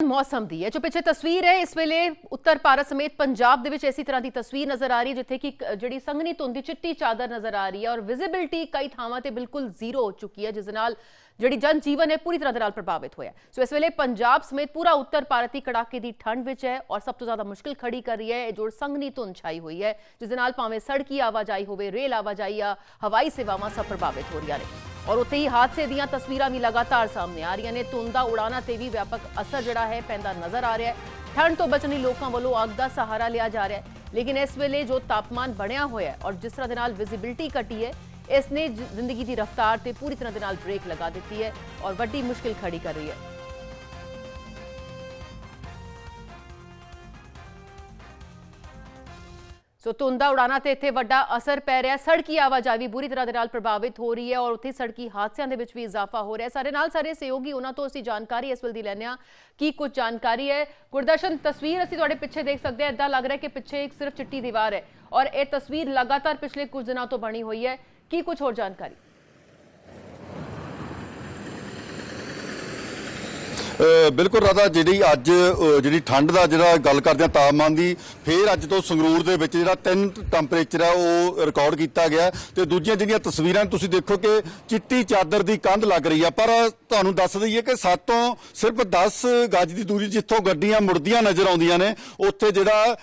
ਮੌਸਮ ਦੀ ਹੈ ਜੋ ਪਿੱਛੇ ਤਸਵੀਰ ਹੈ ਇਸ ਵੇਲੇ ਉੱਤਰ ਭਾਰਤ ਸਮੇਤ ਪੰਜਾਬ ਦੇ ਵਿੱਚ ਇਸੇ ਤਰ੍ਹਾਂ ਦੀ ਤਸਵੀਰ ਨਜ਼ਰ ਆ ਰਹੀ ਹੈ ਜਿੱਥੇ ਕਿ ਇੱਕ ਜਿਹੜੀ ਸੰਘਣੀ ਧੁੰਦ ਦੀ ਚਿੱਟੀ ਚਾਦਰ ਨਜ਼ਰ ਆ ਰਹੀ ਹੈ ਔਰ ਵਿਜ਼ਿਬਿਲਟੀ ਕਈ ਥਾਵਾਂ ਤੇ ਬਿਲਕੁਲ ਜ਼ੀਰੋ ਹੋ ਚੁੱਕੀ ਹੈ ਜਿਸ ਦੇ ਨਾਲ ਜਿਹੜੀ ਜਨ ਜੀਵਨ ਹੈ ਪੂਰੀ ਤਰ੍ਹਾਂ ਦੇ ਨਾਲ ਪ੍ਰਭਾਵਿਤ ਹੋਇਆ ਹੈ। ਸੋ ਇਸ ਵੇਲੇ ਪੰਜਾਬ ਸਮੇਤ ਪੂਰਾ ਉੱਤਰ ਭਾਰਤ ਦੀ ਕੜਾਕੇ ਦੀ ਠੰਡ ਵਿੱਚ ਹੈ ਔਰ ਸਭ ਤੋਂ ਜ਼ਿਆਦਾ ਮੁਸ਼ਕਿਲ ਖੜੀ ਕਰ ਰਹੀ ਹੈ ਇਹ ਜੋ ਸੰਘਣੀ ਧੁੰਦ ਛਾਈ ਹੋਈ ਹੈ ਜਿਸ ਦੇ ਨਾਲ ਭਾਵੇਂ ਸੜਕੀ ਆਵਾਜਾਈ ਹੋਵੇ ਰੇਲ ਆਵਾਜਾਈ ਜਾਂ ਹਵਾਈ ਸੇਵਾਵਾਂ ਸਭ ਪ੍ਰਭਾਵਿਤ ਹੋ ਰਹੀਆਂ ਨੇ ਔਰ ਉੱਥੇ ਹੀ ਹਾਦਸੇ ਦੀਆਂ ਤਸਵੀਰਾਂ ਵੀ ਲਗਾਤਾਰ ਸਾਹਮਣੇ ਆ ਰਹੀਆਂ ਨੇ। ਧੁੰਦ ਉਡਾਣਾ ਤੇ ਵੀ ਵਿਆਪਕ ਅਸਰ ਜਿਹੜਾ ਹੈ ਪੈਂਦਾ ਨਜ਼ਰ ਆ ਰਿਹਾ ਹੈ। ਠੰਡ ਤੋਂ ਬਚਣ ਲਈ ਲੋਕਾਂ ਵੱਲੋਂ ਅੱਗ ਦਾ ਸਹਾਰਾ ਲਿਆ ਜਾ ਰਿਹਾ ਹੈ। ਲੇਕਿਨ ਇਸ ਵੇਲੇ ਜੋ ਤਾਪਮਾਨ ਬਣਿਆ ਹੋਇਆ ਹੈ ਔਰ ਜਿਸ ਤਰ੍ਹਾਂ ਦੇ ਨਾਲ ਵਿਜ਼ਿਬਿਲਟੀ ਘਟੀ ਹੈ, ਇਸ ਨੇ ਜ਼ਿੰਦਗੀ ਦੀ ਰਫ਼ਤਾਰ ਤੇ ਪੂਰੀ ਤਰ੍ਹਾਂ ਦੇ ਨਾਲ ਬ੍ਰੇਕ ਲਗਾ ਦਿੱਤੀ ਹੈ ਔਰ ਵੱਡੀ ਮੁਸ਼ਕਿਲ ਖੜੀ ਕਰ ਰਹੀ ਹੈ। ਸੋ ਧੁੰਦਾ ਉਡਾਣਾ ਤੇ ਇੱਥੇ ਵੱਡਾ ਅਸਰ ਪੈ ਰਿਹਾ। ਸੜਕੀ ਆਵਾਜਾਈ ਵੀ ਬੁਰੀ ਤਰ੍ਹਾਂ ਦੇ ਨਾਲ ਪ੍ਰਭਾਵਿਤ ਹੋ ਰਹੀ ਹੈ ਔਰ ਉੱਥੇ ਸੜਕੀ ਹਾਦਸਿਆਂ ਦੇ ਵਿੱਚ ਵੀ ਇਜ਼ਾਫਾ ਹੋ ਰਿਹਾ। ਸਾਰੇ ਨਾਲ ਸਾਰੇ ਸਹਿਯੋਗੀ, ਉਹਨਾਂ ਤੋਂ ਅਸੀਂ ਜਾਣਕਾਰੀ ਇਸ ਵੇਲੇ ਦੀ ਲੈਂਦੇ ਹਾਂ ਕੀ ਕੁਝ ਜਾਣਕਾਰੀ ਹੈ। ਗੁਰਦਰਸ਼ਨ, ਤਸਵੀਰ ਅਸੀਂ ਤੁਹਾਡੇ ਪਿੱਛੇ ਦੇਖ ਸਕਦੇ ਹਾਂ। ਇਦਾਂ ਲੱਗ ਰਿਹਾ ਕਿ ਪਿੱਛੇ ਇੱਕ ਸਿਰਫ ਚਿੱਟੀ ਦੀਵਾਰ ਹੈ ਔਰ ਇਹ ਤਸਵੀਰ ਲਗਾਤਾਰ ਪਿਛਲੇ ਕੁਝ ਦਿਨਾਂ ਤੋਂ ਬਣੀ ਹੋਈ ਹੈ। ਕੀ ਕੁਝ ਹੋਰ ਜਾਣਕਾਰੀ? ਬਿਲਕੁਲ ਰਾਧਾ ਜਿਹੜੀ ਅੱਜ ਜਿਹੜੀ ਠੰਡ ਦਾ ਜਿਹੜਾ ਗੱਲ ਕਰਦੇ ਆ ਤਾਪਮਾਨ ਦੀ ਫੇਰ ਅੱਜ ਤੋਂ ਸੰਗਰੂਰ ਦੇ ਵਿੱਚ ਜਿਹੜਾ ਤਿੰਨ ਟੈਂਪਰੇਚਰ ਹੈ ਉਹ ਰਿਕਾਰਡ ਕੀਤਾ ਗਿਆ ਤੇ ਦੂਜੀਆਂ ਜਿਹੜੀਆਂ ਤਸਵੀਰਾਂ ਤੁਸੀਂ ਦੇਖੋ ਕਿ ਚਿੱਟੀ ਚਾਦਰ ਦੀ ਕੰਧ ਲੱਗ ਰਹੀ ਆ ਪਰ ਤੁਹਾਨੂੰ ਦੱਸ ਦਈਏ ਕਿ ਸਾਤੋਂ ਸਿਰਫ 10 ਗਜ ਦੀ ਦੂਰੀ ਜਿੱਥੋਂ ਗੱਡੀਆਂ ਮੁੜਦੀਆਂ ਨਜ਼ਰ ਆਉਂਦੀਆਂ ਨੇ ਉੱਥੇ ਜਿਹੜਾ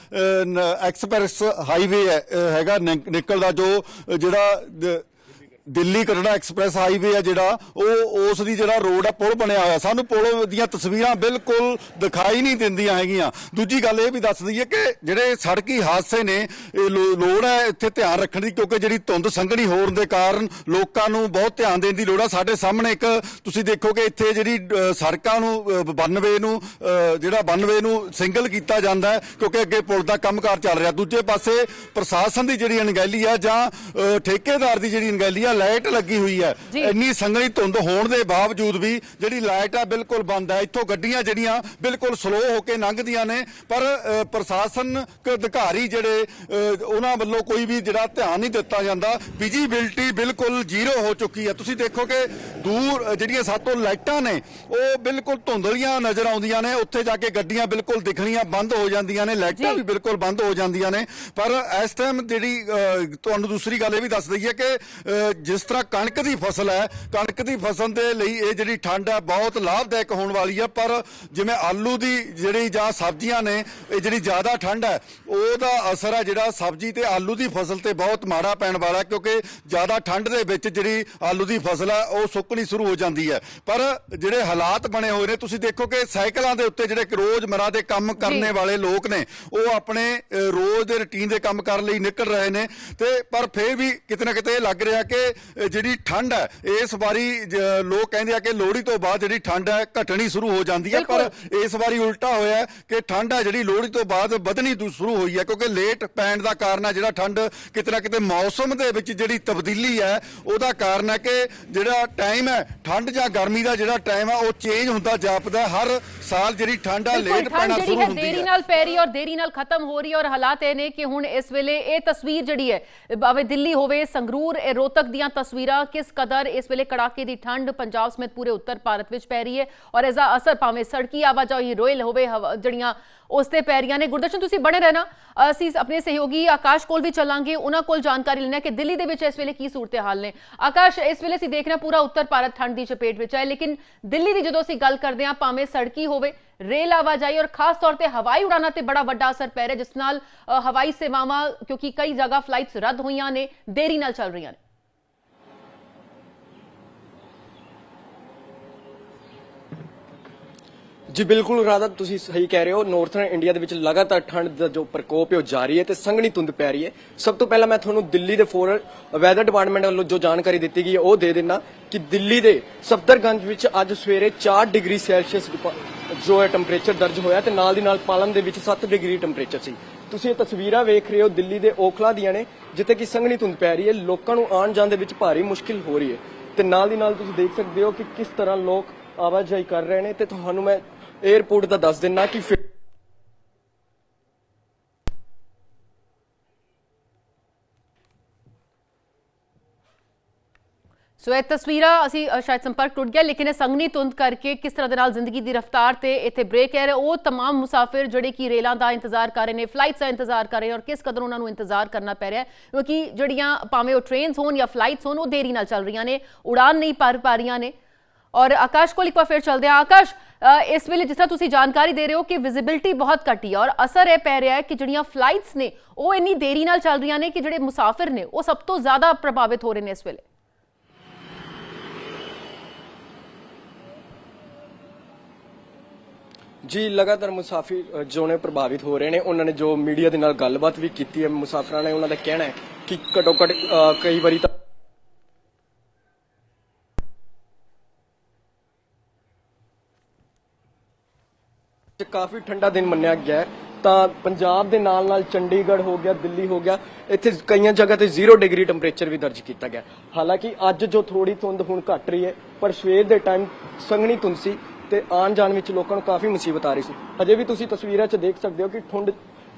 ਐਕਸਪ੍ਰੈਸ ਹਾਈਵੇ ਹੈ, ਹੈਗਾ ਨਿਕਲਦਾ ਜੋ ਜਿਹੜਾ ਦਿੱਲੀ ਕਟੜਾ ਐਕਸਪ੍ਰੈਸ ਹਾਈਵੇ ਆ ਜਿਹੜਾ, ਉਹ ਉਸ ਦੀ ਜਿਹੜਾ ਰੋਡ ਆ, ਪੁਲ ਬਣਿਆ ਹੋਇਆ। ਸਾਨੂੰ ਪੁਲ ਦੀਆਂ ਤਸਵੀਰਾਂ ਬਿਲਕੁਲ ਦਿਖਾਈ ਨਹੀਂ ਦਿੰਦੀਆਂ ਹੈਗੀਆਂ। ਦੂਜੀ ਗੱਲ ਇਹ ਵੀ ਦੱਸ ਦਈਏ ਕਿ ਜਿਹੜੇ ਸੜਕੀ ਹਾਦਸੇ ਨੇ, ਇਹ ਲੋ- ਲੋੜ ਹੈ ਇੱਥੇ ਧਿਆਨ ਰੱਖਣ ਦੀ, ਕਿਉਂਕਿ ਜਿਹੜੀ ਧੁੰਦ ਸੰਘਣੀ ਹੋਣ ਦੇ ਕਾਰਨ ਲੋਕਾਂ ਨੂੰ ਬਹੁਤ ਧਿਆਨ ਦੇਣ ਦੀ ਲੋੜ ਆ। ਸਾਡੇ ਸਾਹਮਣੇ ਇੱਕ, ਤੁਸੀਂ ਦੇਖੋਗੇ ਇੱਥੇ ਜਿਹੜੀ ਸੜਕਾਂ ਨੂੰ 92 ਨੂੰ ਜਿਹੜਾ 92 ਨੂੰ ਸਿੰਗਲ ਕੀਤਾ ਜਾਂਦਾ ਹੈ, ਕਿਉਂਕਿ ਅੱਗੇ ਪੁਲ ਦਾ ਕੰਮਕਾਰ ਚੱਲ ਰਿਹਾ। ਦੂਜੇ ਪਾਸੇ ਪ੍ਰਸ਼ਾਸਨ ਦੀ ਜਿਹੜੀ ਅਣਗਹਿਲੀ ਆ ਜਾਂ ਠੇਕੇਦਾਰ ਦੀ ਜਿਹੜੀ ਅਣਗਹਿਲੀ ਆ ਲਾਈਟ ਲੱਗੀ ਹੋਈ ਹੈ। ਇੰਨੀ ਸੰਘਣੀ ਧੁੰਦ ਹੋਣ ਦੇ ਬਾਵਜੂਦ ਵੀ ਜਿਹੜੀ ਲਾਈਟ ਆ ਬਿਲਕੁਲ ਬੰਦ ਹੈ ਇੱਥੋਂ ਗੱਡੀਆਂ ਜਿਹੜੀਆਂ ਬਿਲਕੁਲ ਸਲੋ ਹੋ ਕੇ ਲੰਘਦੀਆਂ ਨੇ। ਪਰ ਪ੍ਰਸ਼ਾਸਨਕ ਅਧਿਕਾਰੀ ਜਿਹੜੇ ਉਹਨਾਂ ਵੱਲੋਂ ਕੋਈ ਵੀ ਜਿਹੜਾ ਧਿਆਨ ਨਹੀਂ ਦਿੱਤਾ ਜਾਂਦਾ। ਵਿਜੀਬਿਲਟੀ ਬਿਲਕੁਲ ਜ਼ੀਰੋ ਹੋ ਚੁੱਕੀ ਹੈ। ਤੁਸੀਂ ਦੇਖੋ ਕਿ ਦੂਰ ਜਿਹੜੀਆਂ ਸਾਤੋਂ ਲਾਈਟਾਂ ਨੇ ਉਹ ਬਿਲਕੁਲ ਧੁੰਦਲੀਆਂ ਨਜ਼ਰ ਆਉਂਦੀਆਂ ਨੇ। ਉੱਥੇ ਜਾ ਕੇ ਗੱਡੀਆਂ ਬਿਲਕੁਲ ਦਿਖਣੀਆਂ ਬੰਦ ਹੋ ਜਾਂਦੀਆਂ ਨੇ। ਲਾਈਟਾਂ। ਵੀ ਬਿਲਕੁਲ ਬੰਦ ਹੋ ਜਾਂਦੀਆਂ ਨੇ। ਪਰ ਇਸ ਟਾਈਮ ਜਿਹੜੀ ਤੁਹਾਨੂੰ ਦੂਸਰੀ ਗੱਲ ਇਹ ਵੀ ਦੱਸ ਦਈਏ ਕਿ ਜਿਸ ਤਰ੍ਹਾਂ ਕਣਕ ਦੀ ਫਸਲ ਹੈ ਕਣਕ ਦੀ ਫਸਲ ਦੇ ਲਈ ਇਹ ਜਿਹੜੀ ਠੰਡ ਹੈ ਬਹੁਤ ਲਾਭਦਾਇਕ ਹੋਣ ਵਾਲੀ ਹੈ ਪਰ ਜਿਵੇਂ ਆਲੂ ਦੀ ਜਿਹੜੀ ਜਾਂ ਸਬਜ਼ੀਆਂ ਨੇ ਇਹ ਜਿਹੜੀ ਜ਼ਿਆਦਾ ਠੰਡ ਹੈ ਉਹਦਾ ਅਸਰ ਹੈ ਜਿਹੜਾ ਸਬਜ਼ੀ ਤੇ ਆਲੂ ਦੀ ਫਸਲ ਤੇ ਬਹੁਤ ਮਾੜਾ ਪੈਣ ਵਾਲਾ ਕਿਉਂਕਿ ਜ਼ਿਆਦਾ ਠੰਡ ਦੇ ਵਿੱਚ ਜਿਹੜੀ ਆਲੂ ਦੀ ਫਸਲ ਹੈ ਉਹ ਸੁੱਕਣੀ ਸ਼ੁਰੂ ਹੋ ਜਾਂਦੀ ਹੈ। ਪਰ ਜਿਹੜੇ ਹਾਲਾਤ ਬਣੇ ਹੋਏ ਨੇ ਤੁਸੀਂ ਦੇਖੋ ਕਿ ਸਾਈਕਲਾਂ ਦੇ ਉੱਤੇ ਜਿਹੜੇ ਕਿ ਰੋਜ਼ਮਰਾ ਦੇ ਕੰਮ ਕਰਨੇ ਵਾਲੇ ਲੋਕ ਨੇ ਉਹ ਆਪਣੇ ਰੋਜ਼ ਦੇ ਰੁਟੀਨ ਦੇ ਕੰਮ ਕਰਨ ਲਈ ਨਿਕਲ ਰਹੇ ਨੇ ਤੇ ਪਰ ਫੇਰ ਵੀ ਕਿਤੇ ਨਾ ਕਿਤੇ ਇਹ ਲੱਗ ਰਿਹਾ ਕਿ ਜਿਹੜੀ ਠੰਡ ਹੈ ਇਸ ਵਾਰੀ ਲੋਕ ਕਹਿੰਦੇ ਆ ਕਿ ਲੋਹੜੀ ਤੋਂ ਬਾਅਦ ਜਿਹੜੀ ਠੰਡ ਹੈ ਘਟਣੀ ਸ਼ੁਰੂ ਹੋ ਜਾਂਦੀ ਹੈ ਪਰ ਇਸ ਵਾਰੀ ਉਲਟਾ ਹੋਇਆ ਕਿ ਠੰਡ ਹੈ ਜਿਹੜੀ ਲੋਹੜੀ ਤੋਂ ਬਾਅਦ ਵਧਣੀ ਸ਼ੁਰੂ ਹੋਈ ਹੈ ਕਿਉਂਕਿ ਲੇਟ ਪੈਣ ਦਾ ਕਾਰਨ ਹੈ ਜਿਹੜਾ ਠੰਡ ਕਿਤੇ ਨਾ ਕਿਤੇ ਮੌਸਮ ਦੇ ਵਿੱਚ ਜਿਹੜੀ ਤਬਦੀਲੀ ਹੈ ਉਹਦਾ ਕਾਰਨ ਹੈ ਕਿ ਜਿਹੜਾ ਟਾਈਮ ਹੈ ਠੰਡ ਜਾਂ ਗਰਮੀ ਦਾ ਜਿਹੜਾ ਟਾਈਮ ਹੈ ਉਹ ਚੇਂਜ ਹੁੰਦਾ ਜਾਪਦਾ। ਹਰ ਸਾਲ ਜਿਹੜੀ ਠੰਡ ਲੇਟ ਪੈਣਾ ਸ਼ੁਰੂ ਹੈ ਹੁੰਦੀ ਦੇਰੀ ਹੈ। ਨਾਲ ਪੈ ਰਹੀ ਔਰ ਦੇਰੀ ਨਾਲ ਖਤਮ ਹੋ ਰਹੀ ਔਰ ਹਾਲਾਤ ਇਹ ਨੇ ਕਿ ਹੁਣ ਇਸ ਵੇਲੇ ਇਹ ਤਸਵੀਰ ਜਿਹੜੀ ਹੈ ਭਾਵੇਂ ਦਿੱਲੀ ਹੋਵੇ ਸੰਗਰੂਰ ਇਹ ਰੋਹਤਕ ਦੀਆਂ ਤਸਵੀਰਾਂ ਕਿਸ ਕਦਰ ਇਸ ਵੇਲੇ ਕੜਾਕੇ ਦੀ ਠੰਡ ਪੰਜਾਬ ਸਮੇਤ ਪੂਰੇ ਉੱਤਰ ਭਾਰਤ ਵਿੱਚ ਪੈ ਰਹੀ ਹੈ ਔਰ ਇਸ ਦਾ ਅਸਰ ਭਾਵੇਂ ਸੜਕੀ ਆਵਾਜਾਈ ਰੋਇਲ ਹਵਾ- ਜਿਹੜੀਆਂ ਉਸ ਤੇ ਪੈ ਰਹੀਆਂ ਨੇ। ਗੁਰਦਰਸ਼ਨ, ਤੁਸੀਂ ਬਣੇ ਰਹਿਣਾ। ਅਸੀਂ ਆਪਣੇ ਸਹਿਯੋਗੀ ਆਕਾਸ਼ ਕੋਲ ਵੀ ਚੱਲਾਂਗੇ। ਉਹਨਾਂ ਕੋਲ ਜਾਣਕਾਰੀ ਲੈਣਾ ਕਿ ਦਿੱਲੀ ਦੇ ਵਿੱਚ ਇਸ ਵੇਲੇ ਕੀ ਸੂਰਤ ਹਾਲ ਨੇ। ਆਕਾਸ਼, ਇਸ ਵੇਲੇ ਅਸੀਂ ਦੇਖ ਰਹੇ ਹਾਂ ਪੂਰਾ ਉੱਤਰ ਭਾਰਤ ਠੰਡ ਦੀ ਚਪੇਟ ਵਿੱਚ ਹੈ। ਲੇਕਿਨ ਦਿੱਲੀ ਦੀ ਜਦੋਂ ਅਸੀਂ ਗੱਲ ਕਰਦੇ ਹਾਂ, ਭਾਵੇਂ ਸੜਕੀ ਹੋਵੇ, ਰੇਲ ਆਵਾਜਾਈ ਔਰ ਖਾਸ ਤੌਰ ਤੇ ਹਵਾਈ ਉਡਾਨਾਂ ਤੇ ਬੜਾ ਵੱਡਾ ਅਸਰ ਪੈ ਰਿਹਾ, ਜਿਸ ਨਾਲ ਹਵਾਈ ਸੇਵਾਵਾਂ, ਕਿਉਂਕਿ ਕਈ ਜਗ੍ਹਾ ਫਲਾਈਟਸ ਰੱਦ ਹੋਈਆਂ ਨੇ, ਦੇਰੀ ਨਾਲ ਚੱਲ ਰਹੀਆਂ ਨੇ। ਜੀ, ਬਿਲਕੁਲ ਰਾਧਾ, ਤੁਸੀਂ ਸਹੀ ਕਹਿ ਰਹੇ ਹੋ। ਨਾਰਥਰਨ ਇੰਡੀਆ ਦੇ ਵਿੱਚ ਲਗਾਤਾਰ ਠੰਡ ਦਾ ਜੋ ਪ੍ਰਕੋਪ ਹੈ, ਉਹ ਜਾਰੀ ਹੈ ਤੇ ਸੰਘਣੀ ਧੁੰਦ ਪੈ ਰਹੀ ਹੈ। ਸਭ ਤੋਂ ਪਹਿਲਾਂ ਮੈਂ ਤੁਹਾਨੂੰ ਦਿੱਲੀ ਦੇ ਫੋਰ ਵੈਦਰ ਡਿਪਾਰਟਮੈਂਟ ਵੱਲੋਂ ਜੋ ਜਾਣਕਾਰੀ ਦਿੱਤੀ ਗਈ ਹੈ, ਉਹ ਦੇ ਦੇਣਾ ਕਿ ਦਿੱਲੀ ਦੇ ਸਫਦਰਗੰਜ ਵਿੱਚ ਅੱਜ ਸਵੇਰੇ 4 ਡਿਗਰੀ ਸੈਲਸੀਅਸ ਜੋ ਹੈ ਟੈਂਪਰੇਚਰ ਦਰਜ ਹੋਇਆ ਤੇ ਨਾਲ ਦੀ ਨਾਲ ਪਾਲਮ ਦੇ ਵਿੱਚ 7 ਡਿਗਰੀ ਟੈਂਪਰੇਚਰ ਸੀ। ਤੁਸੀਂ ਇਹ ਤਸਵੀਰਾਂ ਵੇਖ ਰਹੇ ਹੋ ਦਿੱਲੀ ਦੇ ਓਖਲਾ ਦੀਆਂ ਨੇ, ਜਿੱਥੇ ਕਿ ਸੰਘਣੀ ਧੁੰਦ ਪੈ ਰਹੀ ਹੈ। ਲੋਕਾਂ ਨੂੰ ਆਉਣ ਜਾਣ ਦੇ ਵਿੱਚ ਭਾਰੀ ਮੁਸ਼ਕਿਲ ਹੋ ਰਹੀ ਹੈ। ਤੇ ਨਾਲ ਦੀ ਨਾਲ ਤੁਸੀਂ ਦੇਖ ਸਕਦੇ ਹੋ ਕਿ ਕਿਸ ਤਰ੍ਹਾਂ ਲੋਕ ਆਵਾਜਾਈ ਕਰ ਰਹੇ ਨੇ ਤੇ ਤੁਹਾਨੂੰ ਮੈਂ ਏਅਰਪੋਰਟ ਦਾ ਦੱਸ ਦਿੰਨਾ ਕਿ ਸੋ ਇਹ ਤਸਵੀਰਾਂ ਅਸੀਂ ਸ਼ਾਇਦ ਸੰਪਰਕ ਟੁੱਟ ਗਿਆ, ਲੇਕਿਨ ਇਹ ਸੰਗਨੀ ਤੁੰਦ ਕਰਕੇ ਕਿਸ ਤਰ੍ਹਾਂ ਦੇ ਨਾਲ ਜ਼ਿੰਦਗੀ ਦੀ ਰਫ਼ਤਾਰ ਤੇ ਇੱਥੇ ਬ੍ਰੇਕ ਹੈ, ਉਹ तमाम ਮੁਸਾਫਿਰ ਜਿਹੜੇ ਕਿ ਰੇਲਾਂ ਦਾ ਇੰਤਜ਼ਾਰ ਕਰ ਰਹੇ ਨੇ ਫਲਾਈਟਸ ਦਾ ਇੰਤਜ਼ਾਰ ਕਰ ਰਹੇ ਔਰ ਕਿਸ ਕਦਰ ਉਹਨਾਂ ਨੂੰ ਇੰਤਜ਼ਾਰ ਕਰਨਾ ਪੈ ਰਿਹਾ ਕਿਉਂਕਿ ਜਿਹੜੀਆਂ ਭਾਵੇਂ ਉਹ ਟ੍ਰੇਨਸ ਹੋਣ ਜਾਂ ਫਲਾਈਟਸ ਹੋਣ, ਉਹ ਦੇਰੀ ਨਾਲ ਚੱਲ ਰਹੀਆਂ ਨੇ, ਉਡਾਨ ਨਹੀਂ ਭਰ ਪਾ ਰਹੀਆਂ ਨੇ। ਔਰ ਆਕਾਸ਼ ਕੋਲ ਇੱਕ ਵਾਰ ਫਿਰ ਚੱਲਦੇ ਆ ਆਕਾਸ਼ ਇਸ ਵੇਲੇ ਜਿਸ ਤਰ੍ਹਾਂ ਤੁਸੀਂ ਜਾਣਕਾਰੀ ਦੇ ਰਹੇ ਹੋ ਕਿ ਵਿਜ਼ਿਬਿਲਟੀ ਬਹੁਤ ਘਟੀ ਔਰ ਅਸਰ ਇਹ ਪੈ ਰਿਹਾ ਹੈ ਕਿ ਜਿਹੜੀਆਂ ਫਲਾਈਟਸ ਨੇ, ਉਹ ਇੰਨੀ ਦੇਰੀ ਨਾਲ ਚੱਲ ਰਹੀਆਂ ਨੇ ਕਿ ਜਿਹੜੇ ਮੁਸਾਫਿਰ ਨੇ, ਉਹ ਸਭ ਤੋਂ ਜ਼ਿਆਦਾ ਪ੍ਰਭਾਵਿਤ ਹੋ ਰਹੇ ਨੇ ਇਸ ਵੇਲੇ। ਜੀ, ਲਗਾਤਾਰ ਮੁਸਾਫਿਰ ਜੋ ਨੇ ਪ੍ਰਭਾਵਿਤ ਹੋ ਰਹੇ ਨੇ, ਉਹਨਾਂ ਨੇ ਜੋ ਮੀਡੀਆ ਦੇ ਨਾਲ ਗੱਲਬਾਤ ਵੀ ਕੀਤੀ ਹੈ, ਮੁਸਾਫਰਾਂ ਨੇ ਉਹਨਾਂ ਦਾ ਕਹਿਣਾ ਹੈ ਕਿ ਘੱਟੋ ਘੱਟ ਕਈ ਵਾਰੀ ਤਾਂ ਕਾਫੀ ਠੰਡਾ ਦਿਨ ਮੰਨਿਆ ਗਿਆ ਹੈ। ਤਾਂ ਪੰਜਾਬ ਦੇ ਨਾਲ ਨਾਲ ਚੰਡੀਗੜ੍ਹ ਹੋ ਗਿਆ, ਦਿੱਲੀ ਹੋ ਗਿਆ, ਇੱਥੇ ਕਈਆਂ ਜਗ੍ਹਾ ਤੇ 0 ਡਿਗਰੀ ਟੈਂਪਰੇਚਰ ਵੀ ਦਰਜ ਕੀਤਾ ਗਿਆ। ਹਾਲਾਂਕਿ ਅੱਜ ਜੋ ਥੋੜੀ ਧੁੰਦ ਹੁਣ ਘਟ ਰਹੀ ਹੈ, ਪਰ ਸਵੇਰ ਦੇ ਟਾਈਮ ਸੰਘਣੀ ਧੁੰਦ ਸੀ ਤੇ ਆਉਣ ਜਾਣ ਵਿੱਚ ਲੋਕਾਂ ਨੂੰ ਕਾਫੀ ਮੁਸੀਬਤ ਆ ਰਹੀ ਸੀ। ਹਜੇ ਵੀ ਤੁਸੀਂ ਤਸਵੀਰਾਂ 'ਚ ਦੇਖ ਸਕਦੇ ਹੋ ਕਿ ਠੁੰਡ,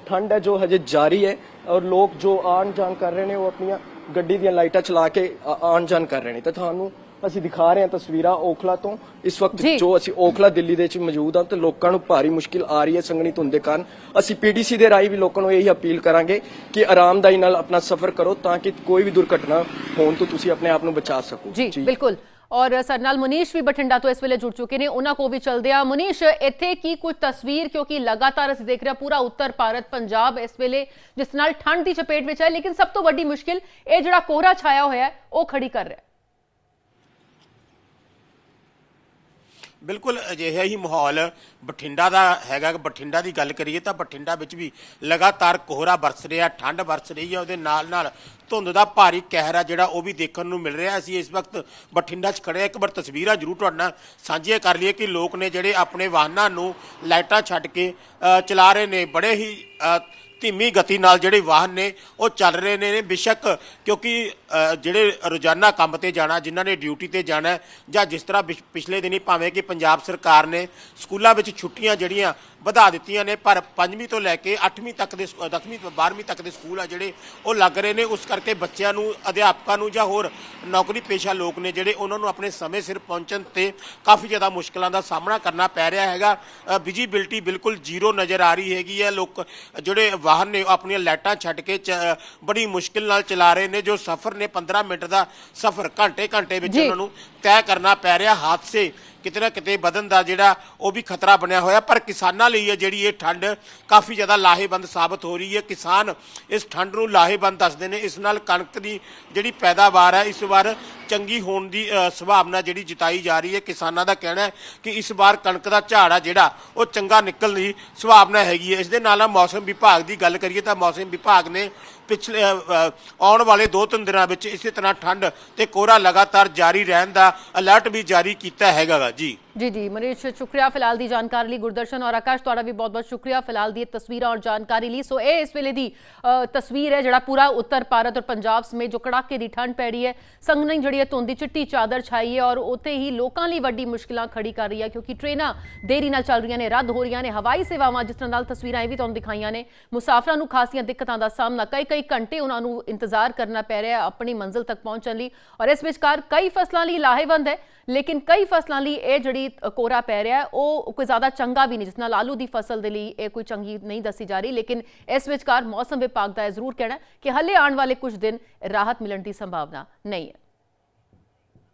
ਠੰਡ ਹੈ ਜੋ ਹਜੇ ਜਾਰੀ ਹੈ ਔਰ ਲੋਕ ਜੋ ਆਉਣ ਜਾਣ ਕਰ ਰਹੇ ਨੇ ਉਹ ਆਪਣੀਆਂ ਗੱਡੀ ਦੀਆਂ ਲਾਈਟਾਂ ਚਲਾ ਕੇ ਆਉਣ ਜਾਣ ਕਰ ਰਹੇ ਨੇ। ਤੇ ਤੁਹਾਨੂੰ ਅਸੀਂ ਦਿਖਾ ਰਹੇ ਹਾਂ ਤਸਵੀਰਾਂ ਓਖਲਾ ਤੋਂ। ਇਸ ਵਕਤ ਜੀ। ਅਸੀਂ ਓਖਲਾ ਦਿੱਲੀ ਦੇ ਵਿੱਚ ਮੌਜੂਦ ਹਾਂ ਤੇ ਲੋਕਾਂ ਨੂੰ ਭਾਰੀ ਮੁਸ਼ਕਿਲ ਆ ਰਹੀ ਹੈ ਸੰਗਣੀ ਧੁੰਦ ਦੇ ਕਾਰਨ। ਅਸੀਂ ਪੀਡੀਸੀ ਦੇ ਰਾਹੀਂ ਵੀ ਲੋਕਾਂ ਨੂੰ ਇਹੀ ਅਪੀਲ ਕਰਾਂਗੇ ਕਿ ਆਰਾਮਦਾਈ ਨਾਲ ਆਪਣਾ ਸਫ਼ਰ ਕਰੋ ਤਾਂ ਕਿ ਕੋਈ ਵੀ ਦੁਰਘਟਨਾ ਹੋਣ ਤੋਂ ਤੁਸੀਂ ਆਪਣੇ ਆਪ ਨੂੰ ਬਚਾ ਸਕੋ। ਜੀ ਬਿਲਕੁਲ। ਔਰ ਸਾਡੇ ਨਾਲ ਮੁਨੀਸ਼ ਵੀ ਬਠਿੰਡਾ ਤੋਂ ਇਸ ਵੇਲੇ ਜੁੜ ਚੁੱਕੇ ਨੇ। ਉਹਨਾਂ ਕੋ ਵੀ ਚਲਦੇ ਆ ਮੁਨੀਸ਼ ਇੱਥੇ ਕੀ ਕੁਝ ਤਸਵੀਰ? ਕਿਉਂਕਿ ਲਗਾਤਾਰ ਅਸੀਂ ਦੇਖ ਰਹੇ ਪੂਰਾ ਉੱਤਰ ਭਾਰਤ ਪੰਜਾਬ ਇਸ ਵੇਲੇ ਜਿਸ ਨਾਲ ਠੰਡ ਦੀ ਚਪੇਟ ਵਿੱਚ ਹੈ। ਲੇਕਿਨ ਸਭ ਤੋਂ ਵੱਡੀ ਮੁਸ਼ਕਿਲ ਇਹ ਜਿਹੜਾ ਕੋਹਰਾ ਛਾਇਆ ਹੋਇਆ ਹੈ ਉਹ ਖੜੀ ਕਰ ਰਿਹਾ ਹੈ ਬਿਲਕੁਲ ਅਜਿਹਾ ਹੀ ਮਾਹੌਲ ਬਠਿੰਡਾ ਦਾ ਹੈਗਾ। ਕਿ ਬਠਿੰਡਾ ਦੀ ਗੱਲ ਕਰੀਏ ਤਾਂ ਬਠਿੰਡਾ ਵਿੱਚ ਵੀ ਲਗਾਤਾਰ ਕੋਹਰਾ ਬਰਸ ਰਿਹਾ, ਠੰਡ ਬਰਸ ਰਹੀ ਹੈ। ਉਹਦੇ ਨਾਲ ਨਾਲ ਧੁੰਦ ਦਾ ਭਾਰੀ ਕਹਿਰ ਆ ਜਿਹੜਾ ਉਹ ਵੀ ਦੇਖਣ ਨੂੰ ਮਿਲ ਰਿਹਾ। ਅਸੀਂ ਇਸ ਵਕਤ ਬਠਿੰਡਾ 'ਚ ਖੜੇ ਹਾਂ। ਇੱਕ ਵਾਰ ਤਸਵੀਰਾਂ ਜ਼ਰੂਰ ਤੁਹਾਡੇ ਨਾਲ ਸਾਂਝੀਆਂ ਕਰ ਲਈਏ ਕਿ ਲੋਕ ਨੇ ਜਿਹੜੇ ਆਪਣੇ ਵਾਹਨਾਂ ਨੂੰ ਲਾਈਟਾਂ ਛੱਡ ਕੇ ਚਲਾ ਰਹੇ ਨੇ। ਬੜੇ ਹੀ ਧੀਮੀ ਗਤੀ ਨਾਲ ਜਿਹੜੇ ਵਾਹਨ ਨੇ, ਉਹ ਚੱਲ ਰਹੇ ਨੇ ਬੇਸ਼ੱਕ ਕਿਉਂਕਿ ਜਿਹੜੇ ਰੋਜ਼ਾਨਾ ਕੰਮ ਤੇ ਜਾਣਾ, ਜਿਨ੍ਹਾਂ ਨੇ ਡਿਊਟੀ ਤੇ ਜਾਣਾ, ਜਾਂ ਜਿਸ ਤਰ੍ਹਾਂ ਪਿਛ- ਪਿਛਲੇ ਦਿਨੀ ਭਾਵੇਂ ਕਿ ਪੰਜਾਬ ਸਰਕਾਰ ਨੇ ਸਕੂਲਾਂ ਵਿੱਚ ਛੁੱਟੀਆਂ ਜਿਹੜੀਆਂ ਵਧਾ ਦਿੱਤੀਆਂ ਨੇ, ਪਰ 5ਵੀਂ ਤੋਂ ਲੈ ਕੇ 8ਵੀਂ ਤੱਕ ਦੇ 10ਵੀਂ ਤੋਂ 12ਵੀਂ ਤੱਕ ਦੇ ਸਕੂਲ ਆ ਜਿਹੜੇ, ਉਹ ਲੱਗ ਰਹੇ ਨੇ, ਉਸ ਕਰਕੇ ਬੱਚਿਆਂ ਨੂੰ, ਅਧਿਆਪਕਾਂ ਨੂੰ ਜਾਂ ਹੋਰ ਨੌਕਰੀ ਪੇਸ਼ਾ ਲੋਕ ਨੇ ਜਿਹੜੇ, ਉਹਨਾਂ ਨੂੰ ਆਪਣੇ ਸਮੇਂ ਸਿਰ ਪਹੁੰਚਣ ਤੇ ਕਾਫੀ ਜ਼ਿਆਦਾ ਮੁਸ਼ਕਲਾਂ ਦਾ ਸਾਹਮਣਾ ਕਰਨਾ ਪੈ ਰਿਹਾ ਹੈਗਾ। ਵਿਜੀਬਿਲਟੀ ਬਿਲਕੁਲ ਜ਼ੀਰੋ ਨਜ਼ਰ ਆ ਰਹੀ ਹੈਗੀ ਹੈ। ਲੋਕ, ਜਿਹੜੇ ਵਾਹਨ ਨੇ ਆਪਣੀਆਂ ਲਾਈਟਾਂ ਛੱਡ ਕੇ ਬੜੀ ਮੁਸ਼ਕਿਲ ਨਾਲ ਚਲਾ ਰਹੇ ਨੇ ਜੋ ਸਫ਼ਰ ਨੇ 15 ਮਿੰਟ ਦਾ ਸਫ਼ਰ ਘੰਟੇ ਘੰਟੇ ਵਿੱਚ। ਉਹਨਾਂ ਨੂੰ ਤੈਅ ਕਰਨਾ ਪੈ ਰਿਹਾ ਹਾਦਸੇ ਕਿਤੇ ਨਾ ਕਿਤੇ ਵਧਣ ਦਾ ਜਿਹੜਾ ਉਹ ਵੀ ਖਤਰਾ ਬਣਿਆ ਹੋਇਆ। ਪਰ ਕਿਸਾਨਾਂ ਲਈ ਹੈ ਜਿਹੜੀ ਇਹ ਠੰਡ ਕਾਫੀ ਜ਼ਿਆਦਾ ਲਾਹੇਵੰਦ ਸਾਬਤ ਹੋ ਰਹੀ ਹੈ। ਕਿਸਾਨ ਇਸ ਠੰਡ ਨੂੰ ਲਾਹੇਵੰਦ ਦੱਸਦੇ ਨੇ। ਇਸ ਨਾਲ ਕਣਕ ਦੀ ਜਿਹੜੀ ਪੈਦਾਵਾਰ ਹੈ, ਇਸ ਵਾਰ ਚੰਗੀ ਹੋਣ ਦੀ ਸੰਭਾਵਨਾ ਜਿਹੜੀ ਜਤਾਈ ਜਾ ਰਹੀ ਹੈ। ਕਿਸਾਨਾਂ ਦਾ ਕਹਿਣਾ ਹੈ ਕਿ ਇਸ ਵਾਰ ਕਣਕ ਦਾ ਝਾੜ ਆ ਜਿਹੜਾ, ਉਹ ਚੰਗਾ ਨਿਕਲਣ ਦੀ ਸੰਭਾਵਨਾ ਹੈਗੀ ਹੈ। ਇਸ ਦੇ ਨਾਲ ਮੌਸਮ ਵਿਭਾਗ ਦੀ ਗੱਲ ਕਰੀਏ ਤਾਂ ਮੌਸਮ ਵਿਭਾਗ ਨੇ ਪਿਛਲੇ ਆਉਣ ਵਾਲੇ ਦੋ ਤਿੰਨ ਦਿਨਾਂ ਵਿੱਚ ਇਸੇ ਤਰ੍ਹਾਂ ਠੰਡ ਤੇ ਕੋਹਰਾ ਲਗਾਤਾਰ ਜਾਰੀ ਰਹਿਣ ਦਾ ਅਲਰਟ ਵੀ ਜਾਰੀ ਕੀਤਾ ਹੈਗਾ जी ਜੀ ਜੀ ਮਨੀਸ਼ ਸ਼ੁਕਰੀਆ ਫਿਲਹਾਲ ਦੀ ਜਾਣਕਾਰੀ ਲਈ ਗੁਰਦਰਸ਼ਨ ਔਰ ਆਕਾਸ਼, ਤੁਹਾਡਾ ਵੀ ਬਹੁਤ ਬਹੁਤ ਸ਼ੁਕਰੀਆ ਫਿਲਹਾਲ ਦੀ ਇਹ ਤਸਵੀਰਾਂ ਔਰ ਜਾਣਕਾਰੀ ਲਈ। ਸੋ ਇਹ ਇਸ ਵੇਲੇ ਦੀ ਤਸਵੀਰ ਹੈ ਜਿਹੜਾ ਪੂਰਾ ਉੱਤਰ ਭਾਰਤ ਔਰ ਪੰਜਾਬ ਸਮੇਤ ਜੋ ਕੜਾਕੇ ਦੀ ਠੰਡ ਪੈ ਰਹੀ ਹੈ ਸੰਗਨੀ ਜਿਹੜੀ ਹੈ ਧੁੰਦੀ ਚਿੱਟੀ ਚਾਦਰ ਛਾਈ ਹੈ ਔਰ ਉੱਥੇ ਹੀ ਲੋਕਾਂ ਲਈ ਵੱਡੀ ਮੁਸ਼ਕਿਲਾਂ ਖੜੀ ਕਰ ਰਹੀ ਹੈ ਕਿਉਂਕਿ ਟ੍ਰੇਨਾਂ ਦੇਰੀ ਨਾਲ ਚੱਲ ਰਹੀਆਂ ਨੇ, ਰੱਦ ਹੋ ਰਹੀਆਂ ਨੇ, ਹਵਾਈ ਸੇਵਾਵਾਂ ਜਿਸ ਤਰ੍ਹਾਂ ਨਾਲ ਤਸਵੀਰਾਂ ਇਹ ਵੀ ਤੁਹਾਨੂੰ ਦਿਖਾਈਆਂ ਨੇ, ਮੁਸਾਫਰਾਂ ਨੂੰ ਖਾਸੀਆਂ ਦਿੱਕਤਾਂ ਦਾ ਸਾਹਮਣਾ ਕਈ ਕਈ ਘੰਟੇ ਉਹਨਾਂ ਨੂੰ ਇੰਤਜ਼ਾਰ ਕਰਨਾ ਪੈ ਰਿਹਾ ਹੈ ਆਪਣੀ ਮੰਜ਼ਿਲ ਤੱਕ ਪਹੁੰਚਣ ਲਈ ਔਰ ਇਸ ਵਿਚਕਾਰ ਕਈ ਫਸਲਾਂ ਲਈ ਲਾਹੇਵੰਦ ਹੈ, ਲੇਕਿਨ ਕਈ ਫਸਲਾਂ ਲਈ ਇਹ ਜਿਹੜੀ ਅ, ਕੋਹਰਾ ਪੈ ਰਿਹਾ ਉਹ ਕੋਈ ਜ਼ਿਆਦਾ ਚੰਗਾ ਵੀ ਨਹੀਂ ਜਿਸ ਨਾਲ ਆਲੂ ਦੀ ਫਸਲ ਦੇ ਲਈ ਇਹ ਕੋਈ ਚੰਗੀ ਨਹੀਂ ਦੱਸੀ ਜਾ ਰਹੀ ਲੇਕਿਨ ਇਸ ਵਿਚਕਾਰ ਮੌਸਮ ਵਿਭਾਗ ਦਾ ਇਹ ਜ਼ਰੂਰ ਕਹਿਣਾ ਕਿ ਹੱਲੇ ਆਉਣ ਵਾਲੇ ਕੁਝ ਦਿਨ ਰਾਹਤ ਮਿਲਣ ਦੀ ਸੰਭਾਵਨਾ ਨਹੀਂ ਹੈ।